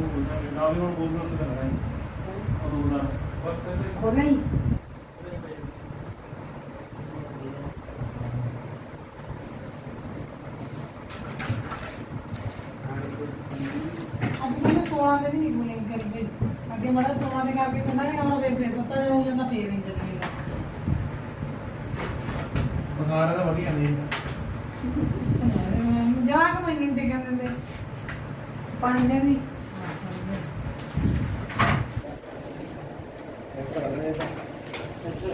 ਨਾਲ ਹੀ ਹੁਣ ਬੋਲ ਬੋਲ ਕੇ ਲਗਾਏ ਉਹ ਦੋ ਦਾ ਬਸ ਇਹਦੇ ਖੋਲ੍ਹਾਂ ਹੀ ਅੱਜ ਮੈਂ 16 ਦੇ ਵੀ ਨਹੀਂ ਗੁਲਿੰਗ ਕਰਦੇ ਅੱਗੇ ਬੜਾ 16 ਦੇ ਕਰਕੇ ਠੰਡਾ ਜਿਹਾ ਹੁਣ ਵੇ ਫੇਰ ਪਤਾ ਜਿਹਾ ਹੋ ਜਾਂਦਾ ਫੇਰ ਨਹੀਂ ਚੱਲੇਗਾ ਬੁਖਾਰ ਦਾ ਵਧੀਆ ਨਹੀਂ ਸੁਣਾ ਦੇ ਮੈਨੂੰ ਜਾ ਕੇ ਮੈਨੂੰ ਟਿਕਣ ਦਿੰਦੇ। ਪਾਣੀ ਦੇ ਵੀ। ਹਾਂਜੀ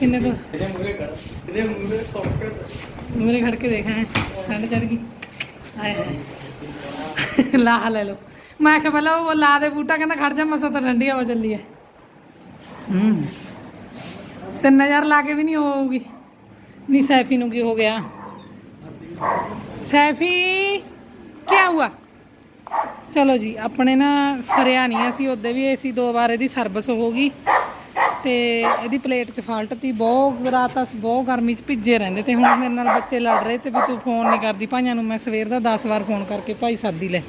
ਕਿੰਨੇ ਤੋਂ ਇਹਦੇ ਮੂਰੇ ਕਰ ਇਹਦੇ ਮੂਰੇ ਟੌਪ ਮੇਰੇ ਖੜ। ਕੇ ਦੇਖਾਂ ਠੰਡ ਚੜ ਗਈ। ਆਏ ਹਾਏ। ਲਾ ਲੈ ਲੋ ਮੈਂ ਕਿਹਾ ਪਹਿਲਾਂ ਉਹ ਲਾ ਦੇ ਬੂਟਾ ਕਹਿੰਦਾ ਖੜ ਜਾ ਮਸਾ ਤਾਂ ਠੰਡੀ ਹਵਾ ਚੱਲੀ ਹੈ। ਹੂੰ। ਤਿੰਨ ਹਜ਼ਾਰ ਲਾ ਕੇ ਵੀ ਨਹੀਂ ਹੋਊਗੀ। ਨਹੀਂ ਸੈਫੀ ਨੂੰ ਕੀ ਹੋ ਗਿਆ? ਸੈਫੀ ਕੀ ਹੁਆ ਚਲੋ ਜੀ, ਆਪਣੇ ਨਾ ਸਰਿਆ ਨਹੀਂ ਅਸੀਂ ਉਹਦੇ ਵੀ ਏਸੀ ਦੋ ਵਾਰ ਇਹਦੀ ਸਰਵਿਸ ਹੋ ਗਈ। ਤੇ ਇਹਦੀ ਪਲੇਟ 'ਚ ਫਾਲਟ ਤੀ ਬਹੁਤ ਰਾਤ ਅਸੀਂ ਬਹੁਤ ਗਰਮੀ 'ਚ ਭਿੱਜੇ ਰਹਿੰਦੇ ਤੇ ਹੁਣ ਮੇਰੇ ਨਾਲ ਬੱਚੇ ਲੜ ਰਹੇ ਤੇ ਵੀ ਤੂੰ ਫੋਨ ਨਹੀਂ ਕਰਦੀ। ਭਾਈਆਂ ਨੂੰ ਮੈਂ ਸਵੇਰ ਦਾ 10 ਵਾਰ ਫੋਨ ਕਰਕੇ ਭਾਈ ਸਾਦੀ ਲੈ।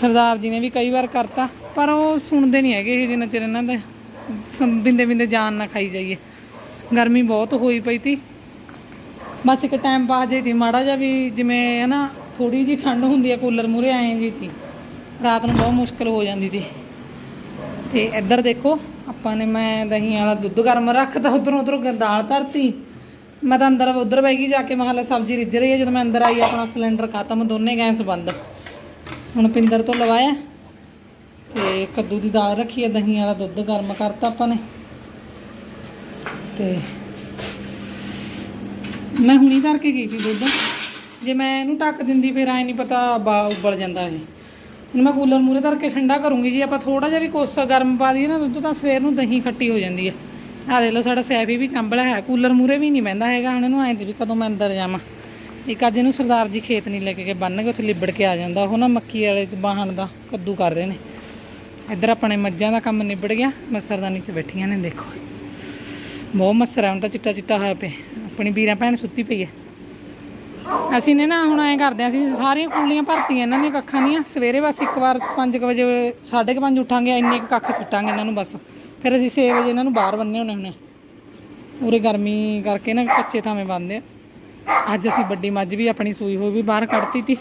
ਸਰਦਾਰ ਜੀ ਨੇ ਵੀ ਕਈ ਵਾਰ ਕਰਤਾ, ਪਰ ਉਹ ਸੁਣਦੇ ਨਹੀਂ ਹੈਗੇ ਇਹ ਜਿੰਨਾ ਚਿਰ ਇਹਨਾਂ ਦੇ। ਸੰ- ਬਿੰਦੇ ਬਿੰਦੇ ਜਾਨ ਨਾ ਖਾਈ ਜਾਈਏ। ਗਰਮੀ ਬਹੁਤ ਹੋਈ ਪਈ ਤੀ। ਬਸ ਇੱਕ ਟਾਈਮ ਪਾਸ ਜੇ ਤੀ ਮਾੜਾ ਜਿਹਾ ਵੀ ਜਿਵੇਂ ਹੈ ਨਾ ਥੋੜੀ ਜੀ ਠੰਡ ਹੁੰਦੀ ਹੈ ਕੂਲਰ ਮੂਰੇ ਆਏ ਜੀ ਤੀ। ਰਾਤ ਨੂੰ ਬਹੁਤ ਮੁਸ਼ਕਲ ਹੋ ਜਾਂਦੀ ਤੀ ਤੇ ਇੱਧਰ ਦੇਖੋ, ਆਪਾਂ ਨੇ ਮੈਂ ਦਹੀਂ ਵਾਲਾ ਦੁੱਧ ਗਰਮ ਰੱਖਤਾ, ਉਧਰੋਂ ਉਧਰੋਂ ਦਾਲ ਧਰਤੀ। ਮੈਂ ਤਾਂ ਅੰਦਰ ਉਧਰ ਬੈ ਗਈ ਜਾ ਕੇ ਮਹਾਲਾ ਸਬਜ਼ੀ ਰਿੱਝ ਰਹੀ ਹੈ, ਜਦੋਂ ਮੈਂ ਅੰਦਰ ਆਈ, ਆਪਣਾ ਸਿਲੰਡਰ ਖਤਮ, ਦੋਨੇ ਗੈਸ ਬੰਦ। ਹੁਣ ਪਿੰਦਰ ਤੋਂ ਲਵਾਇਆ। ਤੇ ਕੱਦੂ ਦੀ ਦਾਲ ਰੱਖੀ ਹੈ, ਦਹੀਂ ਵਾਲਾ ਦੁੱਧ ਗਰਮ ਕਰਤਾ ਆਪਾਂ ਨੇ। ਤੇ ਮੈਂ ਹੁਣੀ ਧਰ ਕੇ ਗਈ ਸੀ ਦੁੱਧ। ਜੇ ਮੈਂ ਇਹਨੂੰ ਢੱਕ ਦਿੰਦੀ, ਫਿਰ ਐ ਨਹੀਂ ਪਤਾ ਉਬਲ ਜਾਂਦਾ ਇਹ। ਹੁਣ ਮੈਂ ਕੂਲਰ ਮੂਰੇ ਧਰ ਕੇ ਠੰਡਾ ਕਰੂੰਗੀ ਜੀ, ਆਪਾਂ ਥੋੜਾ ਜਿਹਾ ਵੀ ਕੋਸਾ ਗਰਮ ਪਾ ਦਈਏ ਨਾ, ਦੁੱਧ ਤਾਂ ਸਵੇਰ ਨੂੰ ਦਹੀਂ ਖੱਟੀ ਹੋ ਜਾਂਦੀ ਹੈ ਆ ਦੇਖ ਲਓ ਸਾਡਾ ਸੈਫੀ ਵੀ ਚੰਬਲਾ ਹੈ, ਕੂਲਰ ਮੂਰੇ ਵੀ ਨਹੀਂ ਬਹਿੰਦਾ ਹੈਗਾ, ਹੁਣ ਇਹਨੂੰ ਐਂ ਤੇ ਵੀ ਕਦੋਂ ਮੈਂ ਅੰਦਰ ਜਾਵਾਂ। ਇੱਕ ਅੱਜ ਇਹਨੂੰ ਸਰਦਾਰ ਜੀ ਖੇਤ ਨਹੀਂ ਲੈ ਕੇ ਗਏ ਬੰਨ ਕੇ ਉੱਥੇ ਲਿਬੜ ਕੇ ਆ ਜਾਂਦਾ, ਉਹ ਨਾ ਮੱਕੀ ਵਾਲੇ ਬਾਹਣ ਦਾ ਕੱਦੂ ਕਰ ਰਹੇ ਨੇ। ਇੱਧਰ ਆਪਣੇ ਮੱਝਾਂ ਦਾ ਕੰਮ ਨਿਬੜ ਗਿਆ ਮੱਸਰਦਾਨੀ 'ਚ ਬੈਠੀਆਂ ਨੇ, ਦੇਖੋ। ਬਹੁਤ ਮੱਸਰ ਆ, ਹੁਣ ਤਾਂ ਚਿੱਟਾ ਚਿੱਟਾ ਹੋਇਆ ਪਿਆ, ਆਪਣੀ ਵੀਰਾਂ ਭੈਣ ਸੁੱਤੀ ਪਈ ਹੈ। ਅਸੀਂ ਨੇ ਨਾ ਹੁਣ ਐਂ ਕਰਦੇ ਹਾਂ, ਅਸੀਂ ਸਾਰੀਆਂ ਕੁੰਡੀਆਂ ਭਰਤੀਆਂ ਇਹਨਾਂ ਦੀਆਂ ਕੱਖਾਂ ਦੀਆਂ, ਸਵੇਰੇ ਬਸ ਇੱਕ ਵਾਰ 5 ਵਜੇ 5:30 ਉੱਠਾਂਗੇ, ਇੰਨੇ ਕੁ ਕੱਖ ਸੁੱਟਾਂਗੇ ਇਹਨਾਂ ਨੂੰ ਬਸ। ਫਿਰ ਅਸੀਂ 6 ਵਜੇ ਇਹਨਾਂ ਨੂੰ ਬਾਹਰ ਬੰਨੇ ਹੋਣੇ ਹੁਣੇ। ਉਰੇ ਗਰਮੀ ਕਰਕੇ ਨਾ ਕੱਚੇ ਥਾਵੇਂ ਬੰਨਦੇ ਆ। ਅੱਜ ਅਸੀਂ ਵੱਡੀ ਮੱਝ ਵੀ ਆਪਣੀ ਸੂਈ ਹੋਈ ਵੀ ਬਾਹਰ ਕੱਢਤੀ ਤੀ।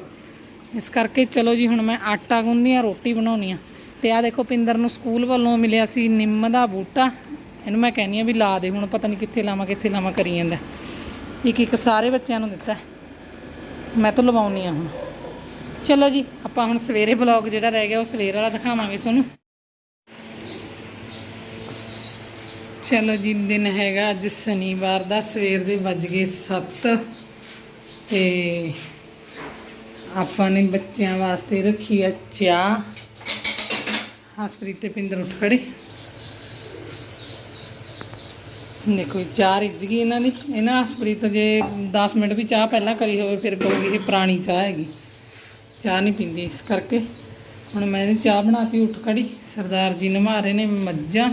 ਇਸ ਕਰਕੇ ਚਲੋ ਜੀ, ਹੁਣ ਮੈਂ ਆਟਾ ਗੁੰਨ੍ਹਦੀ ਆ ਰੋਟੀ ਬਣਾਉਣੀ ਆ ਤੇ ਆ ਦੇਖੋ ਪਿੰਦਰ ਨੂੰ ਸਕੂਲ ਵੱਲੋਂ ਮਿਲਿਆ ਸੀ ਨਿੰਮ ਦਾ ਬੂਟਾ। ਇਹਨੂੰ ਮੈਂ ਕਹਿੰਨੀ ਆ ਵੀ ਲਾ ਦੇ, ਹੁਣ ਪਤਾ ਨਹੀਂ ਕਿੱਥੇ ਲਾਵਾਂ ਕਿੱਥੇ ਲਾਵਾਂ ਕਰੀ ਜਾਂਦਾ। ਇੱਕ ਇੱਕ ਸਾਰੇ ਬੱਚਿਆਂ ਨੂੰ ਦਿੱਤਾ। ਮੈਂ ਤਾਂ ਲਵਾਉਣੀ ਆ ਹੁਣ। ਚਲੋ ਜੀ, ਆਪਾਂ ਹੁਣ ਸਵੇਰੇ ਬਲੌਗ ਜਿਹੜਾ ਰਹਿ ਗਿਆ ਉਹ ਸਵੇਰ ਵਾਲਾ ਦਿਖਾਵਾਂਗੇ ਤੁਹਾਨੂੰ। ਚਲੋ ਜੀ, ਦਿਨ ਹੈਗਾ ਅੱਜ ਸ਼ਨੀਵਾਰ ਦਾ, ਸਵੇਰ ਦੇ ਵੱਜ ਗਏ 7 ਤੇ ਆਪਾਂ ਨੇ ਬੱਚਿਆਂ ਵਾਸਤੇ ਰੱਖੀ ਆ ਚਾਹ। ਹਸਪ੍ਰੀਤ ਤੇ ਪਿੰਦਰ ਉੱਠ ਖੜੇ। ਦੇਖੋ ਜੀ, ਚਾਹ ਰਿੱਝ ਗਈ ਇਹਨਾਂ ਦੀ। ਇਹਨਾਂ ਹਸਪ੍ਰੀਤ ਜੇ 10 ਮਿੰਟ ਵੀ ਚਾਹ ਪਹਿਲਾਂ ਕਰੀ ਹੋਵੇ ਫਿਰ ਕਹੂਗੀ ਇਹ ਪੁਰਾਣੀ ਚਾਹ ਹੈਗੀ। ਚਾਹ ਨਹੀਂ ਪੀਂਦੀ ਇਸ ਕਰਕੇ। ਹੁਣ ਮੈਂ ਇਹਦੀ ਚਾਹ ਕੇ ਉੱਠ ਖੜੀ। ਸਰਦਾਰ ਜੀ ਨਮਾ ਰਹੇ ਨੇ ਮੱਝਾਂ।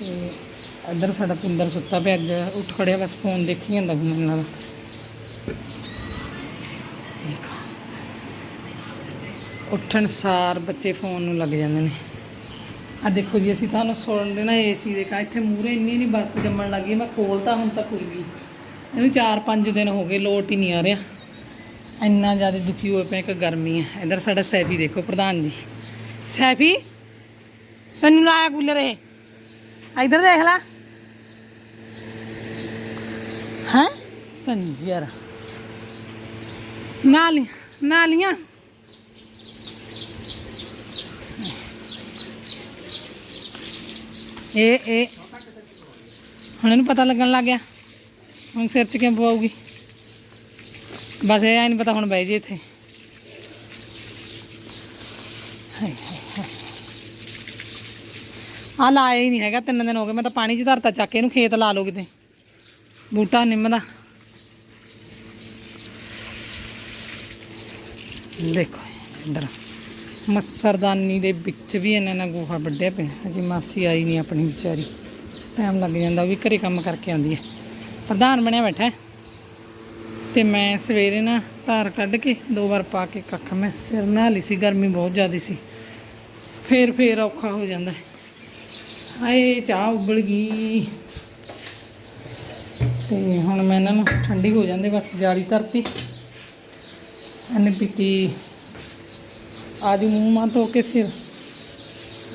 ਤੇ ਇੱਧਰ ਸਾਡਾ ਪਿੰਦਰ ਸੁੱਤਾ ਪਿਆ ਅੱਜ ਉੱਠ ਖੜਿਆ ਬਸ ਫੋਨ ਦੇਖੀ ਜਾਂਦਾ ਹੁਣ ਇਹਨਾਂ ਦਾ ਉੱਠਣ ਸਾਰ ਬੱਚੇ ਫੋਨ ਨੂੰ ਲੱਗ ਜਾਂਦੇ ਨੇ। ਆ ਦੇਖੋ ਜੀ, ਅਸੀਂ ਤੁਹਾਨੂੰ ਸੁਣ ਲੈਣਾ ਏਸੀ ਦੇ ਕਾ ਇੱਥੇ ਮੂਰੇ ਇੰਨੀ ਨਹੀਂ ਬਰਫ਼ ਜੰਮਣ ਲੱਗੀ ਮੈਂ ਖੋਲਤਾ ਹੁਣ ਤਾਂ ਖੁੱਲ ਗਈ ਇਹਨੂੰ 4-5 ਦਿਨ ਹੋ ਗਏ, ਲੋਟ ਹੀ ਨਹੀਂ ਆ ਰਿਹਾ। ਇੰਨਾ ਜ਼ਿਆਦਾ ਦੁਖੀ ਹੋਏ ਪਏ ਕਿ ਗਰਮੀ ਹੈ ਇਧਰ ਸਾਡਾ ਸੈਫੀ ਦੇਖੋ, ਪ੍ਰਧਾਨ ਜੀ। ਸੈਫੀ, ਤੈਨੂੰ ਲਾਇਆ ਕੂਲਰ ਇਹ? ਇਧਰ ਦੇਖ ਲੈ। ਹੈ? ਪੰਜਰ ਨਾਲੀ ਨਾਲੀਆਂ। ਇਹ ਇਹ ਹੁਣ ਇਹਨੂੰ ਪਤਾ ਲੱਗਣ ਲੱਗ ਗਿਆ। ਹੁਣ ਸਿਰ 'ਚ ਕਿਉਂ ਪਵਾਉਗੀ ਬਸ ਇਹ ਐ ਨਹੀਂ ਪਤਾ ਹੁਣ ਬਹਿ ਜੇ ਇੱਥੇ। ਹਾਏ ਆ ਲਾਇਆ ਹੀ ਨਹੀਂ ਹੈਗਾ, ਤਿੰਨ ਦਿਨ ਹੋ ਗਏ। ਮੈਂ ਤਾਂ ਪਾਣੀ 'ਚ ਧਰਤਾ ਚੱਕ ਕੇ, ਇਹਨੂੰ ਖੇਤ ਲਾ ਲਓ ਕਿਤੇ। ਬੂਟਾ ਨਿੰਮ ਦਾ ਦੇਖੋ, ਇੱਧਰ। ਮੱਸਰਦਾਨੀ ਦੇ ਵਿੱਚ ਵੀ ਇਹਨਾਂ ਨਾਲ ਗੋਹਾ ਵੱਢਿਆ ਪਿਆ। ਹਜੇ ਮਾਸੀ ਆਈ ਨਹੀਂ ਆਪਣੀ ਵਿਚਾਰੀ। ਟਾਈਮ ਲੱਗ ਜਾਂਦਾ ਉਹ ਵੀ ਘਰੇ ਕੰਮ ਕਰਕੇ ਆਉਂਦੀ ਹੈ। ਪ੍ਰਧਾਨ ਬਣਿਆ ਬੈਠਾ ਹੈ। ਤੇ ਮੈਂ ਸਵੇਰੇ ਨਾ ਧਾਰ ਕੱਢ ਕੇ ਦੋ ਵਾਰ ਪਾ ਕੇ ਕੱਖ ਮੈਂ ਸਿਰ ਨਹਾ ਲਈ ਸੀ, ਗਰਮੀ ਬਹੁਤ ਜ਼ਿਆਦਾ ਸੀ। ਫੇਰ ਫੇਰ ਔਖਾ ਹੋ ਜਾਂਦਾ ਹਾਏ, ਚਾਹ ਉਬਲ ਗਈ। ਤੇ ਹੁਣ ਮੈਂ ਇਹਨਾਂ ਨੂੰ ਠੰਡੀ ਹੋ ਜਾਂਦੇ, ਬਸ ਜਾਲੀ ਧਰਤੀ। ਇਹਨੇ ਪੀਤੀ ਆਜੂ ਮੂੰਹ ਮਾਂ ਧੋ ਕੇ ਫਿਰ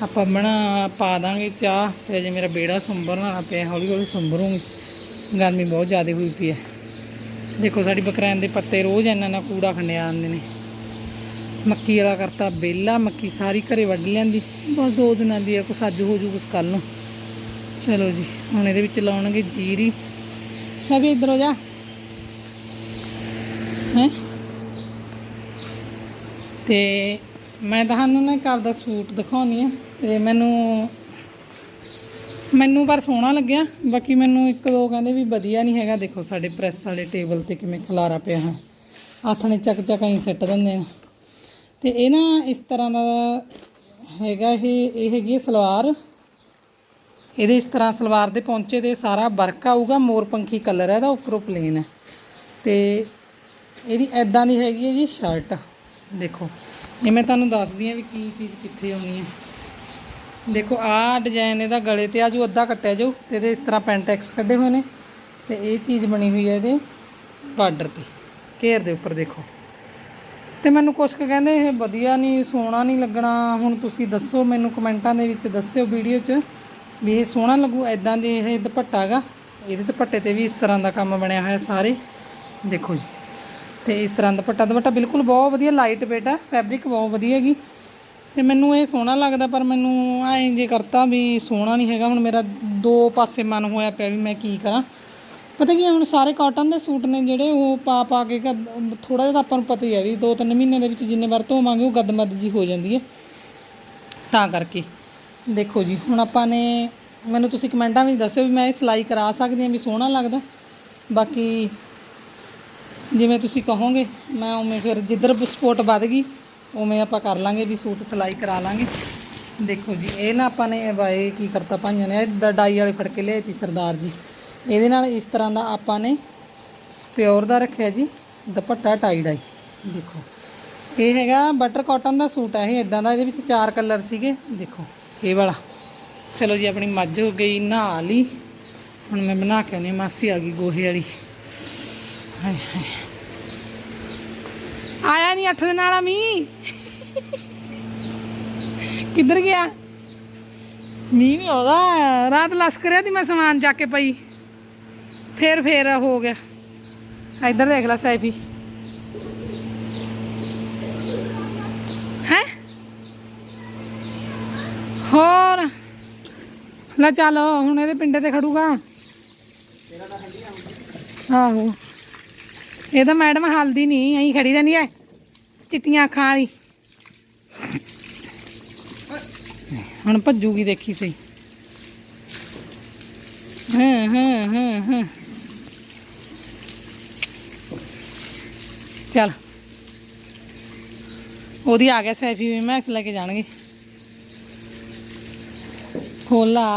ਆਪਾਂ ਬਣਾ, ਪਾ ਦਾਂਗੇ ਚਾਹ ਤੇ ਅਜੇ ਮੇਰਾ ਬੇੜਾ ਸੰਭਰਨ ਵਾਲਾ ਪਿਆ ਹੌਲੀ ਹੌਲੀ ਸੰਭਰੂੰਗੀ ਗਰਮੀ ਬਹੁਤ ਜ਼ਿਆਦਾ ਹੋਈ ਪਈ ਹੈ। ਦੇਖੋ ਸਾਡੀ ਬਕਰੈਨ ਦੇ ਪੱਤੇ ਰੋਜ਼ ਇੰਨਾ ਨਾਲ ਕੂੜਾ ਖੰਡਿਆ ਆਉਂਦੇ ਨੇ। ਮੱਕੀ ਵਾਲਾ ਕਰਤਾ ਬੇਲਾ, ਮੱਕੀ ਸਾਰੀ ਘਰੇ ਵੱਢ ਲਿਆਂਦੀ। ਬਸ ਦੋ ਦਿਨਾਂ ਦੀ ਆ, ਕੁਛ ਅੱਜ ਹੋ ਜੂ, ਕੁਛ ਕੱਲ ਨੂੰ। ਚਲੋ ਜੀ, ਹੁਣ ਇਹਦੇ ਵਿੱਚ ਲਾਉਣਗੇ ਜੀਰੀ। ਸਭ ਇੱਧਰ ਹੋ ਜਾ। ਹੈ? ਤੇ ਮੈਂ ਤੁਹਾਨੂੰ ਨਾ ਇੱਕ ਆਪਦਾ ਸੂਟ ਦਿਖਾਉਣੀ ਆ ਤੇ ਮੈਨੂੰ ਮੈਨੂੰ ਪਰ ਸੋਹਣਾ ਲੱਗਿਆ, ਬਾਕੀ ਮੈਨੂੰ ਇੱਕ ਦੋ ਕਹਿੰਦੇ ਵੀ ਵਧੀਆ ਨਹੀਂ ਹੈਗਾ, ਦੇਖੋ ਸਾਡੇ ਪ੍ਰੈਸ ਵਾਲੇ ਟੇਬਲ ਤੇ ਕਿਵੇਂ ਖਲਾਰਾ ਪਿਆ ਹੈ ਹੱਥ ਨੇ ਚੱਕ ਚੱਕ ਹੀ ਸਿੱਟ ਦਿੰਦੇ ਨੇ ਤੇ ਇਹ ਨਾ ਇਸ ਤਰ੍ਹਾਂ ਦਾ ਹੈਗਾ ਇਹ ਇਹ ਹੈਗੀ ਹੈ ਸਲਵਾਰ। ਇਹਦੇ ਇਸ ਤਰ੍ਹਾਂ ਸਲਵਾਰ ਦੇ ਪੌਂਚੇ ਦੇ ਸਾਰਾ ਵਰਕ ਆਊਗਾ ਮੋਰਪੰਖੀ ਕਲਰ ਹੈ ਇਹਦਾ, ਉੱਪਰੋਂ ਪਲੇਨ ਹੈ ਤੇ ਇਹਦੀ ਐਦਾਂ ਦੀ ਹੈਗੀ ਹੈ ਜੀ ਸ਼ਰਟ ਦੇਖੋ, ਇਹ ਮੈਂ ਤੁਹਾਨੂੰ ਦੱਸਦੀ ਹਾਂ ਵੀ ਕੀ ਚੀਜ਼ ਕਿੱਥੇ ਆਉਣੀ ਹੈ। ਦੇਖੋ ਆਹ ਡਿਜ਼ਾਈਨ ਇਹਦਾ ਗਲੇ ਤੇ ਆ ਜੋ, ਅੱਧਾ ਕੱਟਿਆ ਜੋ ਤੇ ਇਹਦੇ ਇਸ ਤਰ੍ਹਾਂ ਪੈਂਟੈਕਸ ਕੱਢੇ ਹੋਏ ਨੇ, ਤੇ ਇਹ ਚੀਜ਼ ਬਣੀ ਹੋਈ ਹੈ ਇਹਦੇ ਬਾਰਡਰ ਤੇ, ਘੇਰ ਦੇ ਉੱਪਰ ਦੇਖੋ। ਤੇ ਮੈਨੂੰ ਕੁਛ ਕੁ ਕਹਿੰਦੇ, ਇਹ ਵਧੀਆ ਨਹੀਂ, ਸੋਹਣਾ ਨਹੀਂ ਲੱਗਣਾ, ਹੁਣ ਤੁਸੀਂ ਦੱਸੋ, ਮੈਨੂੰ ਕਮੈਂਟਾਂ ਦੇ ਵਿੱਚ ਦੱਸਿਓ ਵੀਡੀਓ 'ਚ ਵੀ ਇਹ ਸੋਹਣਾ ਲੱਗੂ ਐਦਾਂ ਦੇ ਇਹ ਦੁਪੱਟਾ ਹੈਗਾ, ਇਹਦੇ ਦੁਪੱਟੇ ਤੇ ਵੀ ਇਸ ਤਰ੍ਹਾਂ ਦਾ ਕੰਮ ਬਣਿਆ ਹੋਇਆ ਸਾਰੇ। ਦੇਖੋ ਜੀ। ਤੇ ਇਸ ਤਰ੍ਹਾਂ ਦਾ ਦੁਪੱਟਾ ਦੁਪੱਟਾ ਬਿਲਕੁਲ ਬਹੁਤ ਵਧੀਆ ਲਾਈਟ ਵੇਟ ਆ ਫੈਬਰਿਕ ਬਹੁਤ ਵਧੀਆ ਹੈਗੀ। ਤੇ ਮੈਨੂੰ ਇਹ ਸੋਹਣਾ ਲੱਗਦਾ, ਪਰ ਮੈਨੂੰ ਐਂ ਜੇ ਕਰਤਾ ਵੀ ਸੋਹਣਾ ਨਹੀਂ ਹੈਗਾ, ਹੁਣ ਮੇਰਾ ਦੋ ਪਾਸੇ ਮਨ ਹੋਇਆ ਪਿਆ ਵੀ ਮੈਂ ਕੀ ਕਰਾਂ। ਪਤਾ ਕੀ ਹੁਣ ਸਾਰੇ ਕਾਟਨ ਦੇ ਸੂਟ ਨੇ ਜਿਹੜੇ, ਉਹ ਪਾ ਪਾ ਕੇ ਥੋੜਾ ਜਿਹਾ ਤਾਂ ਆਪਾਂ ਨੂੰ ਪਤਾ ਹੀ ਹੈ ਵੀ ਦੋ ਤਿੰਨ ਮਹੀਨੇ ਦੇ ਵਿੱਚ ਜਿੰਨੇ ਵਾਰ ਧੋਵਾਂਗੇ, ਉਹ ਗੱਦਮੱਦ ਜੀ ਹੋ ਜਾਂਦੀ ਹੈ। ਤਾਂ ਕਰਕੇ, ਦੇਖੋ ਜੀ, ਹੁਣ ਆਪਾਂ ਨੇ, ਮੈਨੂੰ ਤੁਸੀਂ ਕਮੈਂਟਾਂ ਵਿੱਚ ਦੱਸਿਓ ਵੀ ਮੈਂ ਇਹ ਸਿਲਾਈ ਕਰਾ ਸਕਦੀ ਹਾਂ ਵੀ ਸੋਹਣਾ ਲੱਗਦਾ। ਬਾਕੀ ਜਿਵੇਂ ਤੁਸੀਂ ਕਹੋਗੇ ਮੈਂ ਉਵੇਂ ਫਿਰ ਜਿੱਧਰ ਸਪੋਰਟ ਵੱਧ ਗਈ ਉਵੇਂ ਆਪਾਂ ਕਰ ਲਾਂਗੇ ਵੀ ਸੂਟ ਸਿਲਾਈ ਕਰਾ ਲਾਂਗੇ। ਦੇਖੋ ਜੀ ਇਹ ਨਾ ਆਪਾਂ ਨੇ ਬਾਏ ਕੀ ਕਰਤਾ ਭਾਈਆਂ ਨੇ ਇਹ ਡਾਈ ਵਾਲੇ ਫੜ ਕੇ ਲਿਆਈ ਤੀ ਸਰਦਾਰ ਜੀ। ਇਹਦੇ ਨਾਲ ਇਸ ਤਰ੍ਹਾਂ ਦਾ ਆਪਾਂ ਨੇ ਪਿਓਰ ਦਾ ਰੱਖਿਆ ਜੀ ਦੁਪੱਟਾ ਟਾਈ ਡਾਈ ਦੇਖੋ ਇਹ ਹੈਗਾ ਬਟਰ ਕਾਟਨ ਦਾ ਸੂਟ ਹੈ ਇਹ ਇਦਾਂ ਦਾ ਇਹਦੇ ਵਿੱਚ ਚਾਰ ਕਲਰ ਸੀਗੇ। ਦੇਖੋ ਇਹ ਵਾਲਾ। ਚਲੋ ਜੀ ਆਪਣੀ ਮੱਝ ਹੋ ਗਈ ਨਹਾ ਲਈ। ਹੁਣ ਮੈਂ ਬਣਾ ਕੇ ਆਉਂਦੀ ਹਾਂ, ਮਾਸੀ ਆ ਗਈ ਗੋਹੇ ਵਾਲੀ। ਹਾਏ ਹਾਏ। ਆਇਆ ਨਹੀਂ ਅੱਠ ਦਿਨ ਵਾਲਾ ਮੀਂਹ। ਕਿੱਧਰ ਗਿਆ? ਮੀਂਹ ਨਹੀਂ ਆਉਂਦਾ। ਰਾਤ ਲਸਕਰਿਆ ਦੀ ਮੈਂ ਸਮਾਨ ਚੱਕ ਕੇ ਪਈ। ਫੇਰ ਫੇਰ ਹੋ ਗਿਆ। ਇੱਧਰ ਦੇਖ ਲੈ ਸੈਫੀ ਹੈ? ਹੋਰ? ਲੈ ਚੱਲ, ਹੁਣ ਇਹਦੇ ਪਿੰਡੇ ਤੇ ਖੜੂਗਾ। ਆਹੋ। ਇਹ ਤਾਂ ਮੈਡਮ ਹਲਦੀ ਨਹੀਂ, ਐਂ ਖੜੀ ਰਹਿੰਦੀ ਐ, ਚਿੱਟੀਆਂ ਅੱਖਾਂ ਵਾਲੀ। ਹੁਣ ਭੱਜੂਗੀ ਦੇਖੀ ਸਹੀ। ਹਾਂ ਹਾਂ ਹਾਂ ਹਾਂ। ਚੱਲ। ਉਹਦੀ ਆ ਗਿਆ ਸੈਫੀ ਵੀ, ਮੈਂ ਇਸ ਲੈ ਕੇ ਜਾਣਗੇ। ਖੋਲਾ।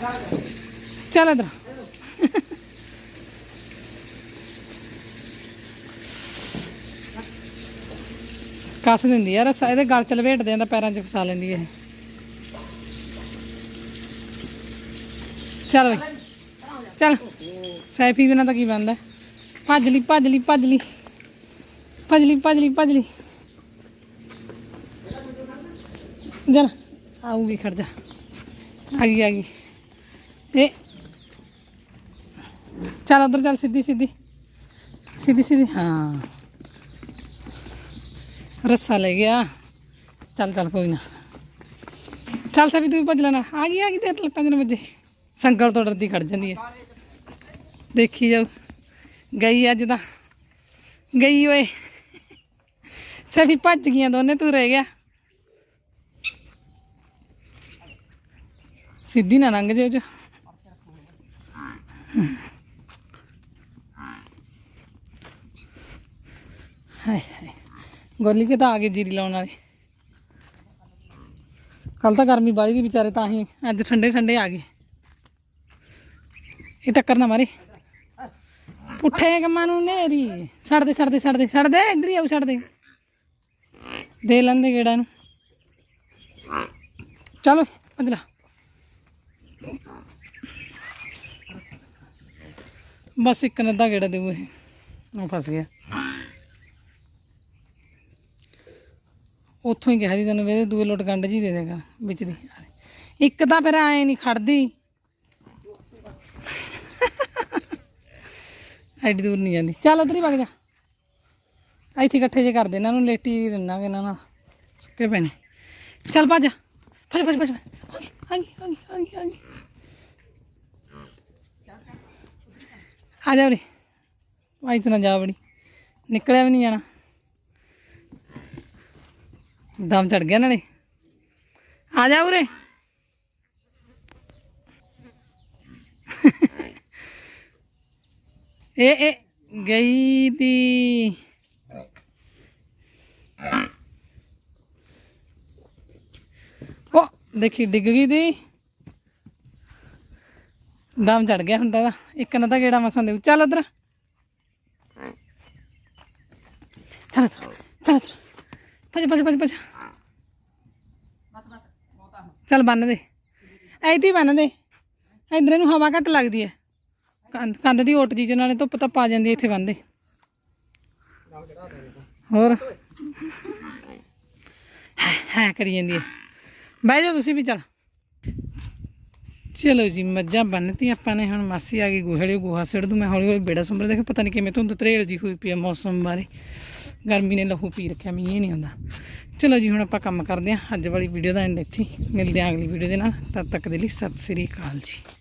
ਚੱਲ ਚੱਲ ਇਧਰ ਕੱਸ ਦਿੰਦੀ ਆ ਰਸਾ ਇਹਦੇ ਗਲ ਚ ਲਪੇਟਦੇ ਦਿੰਦਾ ਪੈਰਾਂ 'ਚ ਫਸਾ ਲੈਂਦੀ ਇਹ। ਚੱਲ ਬਈ। ਚੱਲ। ਸੈਫੀ ਬਿਨਾਂ ਤਾਂ ਕੀ ਬਣਦਾ? ਭੱਜ ਲਈ ਭੱਜ ਲਈ ਭੱਜ ਲਈ ਭੱਜ ਲਈ ਭੱਜ ਲਈ ਭੱਜ ਲਈ ਜਨ ਆਊਗੀ, ਖੜ ਜਾ। ਆ ਗਈ ਆ ਗਈ। ਇਹ ਚੱਲ ਉਧਰ ਚੱਲ, ਸਿੱਧੀ ਸਿੱਧੀ। ਸਿੱਧੀ ਸਿੱਧੀ, ਹਾਂ। ਰੱਸਾ ਲੈ ਗਿਆ। ਚੱਲ ਚੱਲ, ਕੋਈ ਨਾ। ਚੱਲ ਸਭੀ ਤੂੰ ਵੀ ਭੱਜ ਲੈਣਾ ਆ ਗਈ ਆ ਗਈ ਤੇ ਲੱਤਾਂ ਜਨ ਸੰਗਲ ਤੋਂ ਡਰਦੀ ਖੜ ਜਾਂਦੀ ਹੈ। ਦੇਖੀ ਜਾਓ ਗਈ ਅੱਜ ਤਾਂ। ਗਈ ਓਏ। ਸਭੀ ਭੱਜ ਗਈਆਂ ਦੋਨੇ, ਤੂੰ ਰਹਿ ਗਿਆ। ਸਿੱਧੀ ਨਾ ਲੰਘ ਜੇ ਉਹ ਚ ਹਾਏ ਹਾਏ। ਗੋਲੀ ਕੇ ਤਾਂ ਆ ਗਏ ਜੀਰੀ ਲਾਉਣ ਵਾਲੇ? ਕੱਲ ਤਾਂ ਗਰਮੀ ਬਾਲੀ ਦੀ ਵਿਚਾਰੇ, ਤਾਂ ਹੀ ਅੱਜ ਠੰਡੇ ਠੰਡੇ ਆ ਗਏ। ਇਹ ਟੱਕਰ ਨਾ ਮਾਰੇ। ਪੁੱਠੇ ਕੰਮਾਂ ਨੂੰ ਨੇਰੀ ਛੱਡ ਦੇ ਛੱਡ ਦੇ ਛੱਡ ਦੇ ਛੱਡ ਦੇ, ਇੱਧਰ ਹੀ ਆਉ ਛੱਡ ਦੇ। ਦੇ ਲੈਂਦੇ ਗੇੜਾ ਨੂੰ ਚਲੋ ਪੰਜਰਾ ਬਸ ਇੱਕ ਨੱਦਾ ਗੇੜਾ ਦੇਊ ਇਹ। ਉਹ ਫਸ ਗਿਆ। ਉੱਥੋਂ ਹੀ ਕਿਹਾ ਸੀ ਤੈਨੂੰ ਵੇ ਦੂਏ ਲੋਟ ਗੰਢ ਜੀ ਦੇ ਦੇਗਾ, ਵਿੱਚ ਦੀ। ਇੱਕ ਤਾਂ ਫਿਰ ਐ ਨਹੀਂ ਖੜਦੀ। ਐਡੀ ਦੂਰ ਨਹੀਂ ਜਾਂਦੀ। ਚੱਲ ਉਧਰ ਹੀ ਵਗ ਜਾ। ਇੱਥੇ ਇਕੱਠੇ ਜੇ ਕਰਦੇ, ਇਹਨਾਂ ਨੂੰ ਲੇਟੀ ਰਹਿਣਾਗੇ ਇਹਨਾਂ ਨਾਲ। ਸੁੱਕੇ ਪੈਣੇ। ਚੱਲ ਭੱਜ। ਭੱਜ ਭੱਜ ਭੱਜ ਆ ਗਈ ਆ ਗਈ ਆ ਗਈ ਆ ਗਈ। ਆ ਜਾ ਉਰੇ। ਭਾਈ ਤੇ ਨਾ ਜਾ ਬੜੀ ਨਿਕਲਿਆ ਵੀ ਨਹੀਂ ਜਾਣਾ। ਦਮ ਚੜ ਗਿਆ ਨਾਲੇ। ਆ ਜਾ ਉਰੇ। ਇਹ ਇਹ ਗਈ ਤੀ ਉਹ ਦੇਖੀ ਡਿੱਗ ਗਈ ਤੀ ਦਮ ਚੜ ਗਿਆ ਹੁੰਦਾ ਦਾ। ਇੱਕ ਨਾ ਤਾਂ ਗੇੜਾ ਮਸਾਂ ਦੇ ਚੱਲ ਉਧਰ। ਚੱਲ ਇੱਧਰ, ਚੱਲ ਭੱਜ ਭੱਜ ਭੱਜ ਭੱਜ। ਚੱਲ ਬੰਨ ਦੇ। ਐਤੀ ਬੰਨ ਦੇ। ਇਧਰ ਨੂੰ ਹਵਾ ਘੱਟ ਲੱਗਦੀ ਹੈ ਕੰਧ ਕੰਧ ਦੀ ਓਟ ਜੀ ਚ ਨਾਲੇ ਧੁੱਪ ਤਾਂ ਪਾ ਜਾਂਦੀ ਹੈ ਇੱਥੇ ਬੰਨਦੇ ਹੋਰ? ਹੈ ਕਰੀ ਜਾਂਦੀ ਹੈ ਬਹਿ ਜਾਓ ਤੁਸੀਂ ਵੀ, ਚੱਲ। ਚਲੋ ਜੀ, ਮੱਝਾਂ ਬੰਨਤੀ ਆਪਾਂ ਨੇ, ਹੁਣ ਮਾਸੀ ਆ ਗਈ ਗੋਹੜੇ ਗੋਹਾ ਸਿੜ ਦੂ, ਮੈਂ ਹੌਲੀ ਹੌਲੀ ਬੇੜਾ ਸੰਭਰ ਦੇਖ, ਪਤਾ ਨਹੀਂ ਕਿਵੇਂ ਧੁੰਦ ਤਰੇਲ ਜੀ ਹੋਈ ਪਈ ਆ ਮੌਸਮ ਬਾਰੇ। ਗਰਮੀ ਨੇ ਲਹੂ ਪੀ ਰੱਖਿਆ, ਮੀਂਹ ਨਹੀਂ ਆਉਂਦਾ। ਚਲੋ ਜੀ, ਹੁਣ ਆਪਾਂ ਕੰਮ ਕਰਦੇ ਹਾਂ। ਅੱਜ ਵਾਲੀ ਵੀਡੀਓ ਦਾ ਐਂਡ ਇੱਥੇ ਮਿਲਦੇ ਹਾਂ ਅਗਲੀ ਵੀਡੀਓ ਦੇ ਨਾਲ। ਤਦ ਤੱਕ ਦੇ ਲਈ ਸਤਿ ਸ੍ਰੀ ਅਕਾਲ ਜੀ।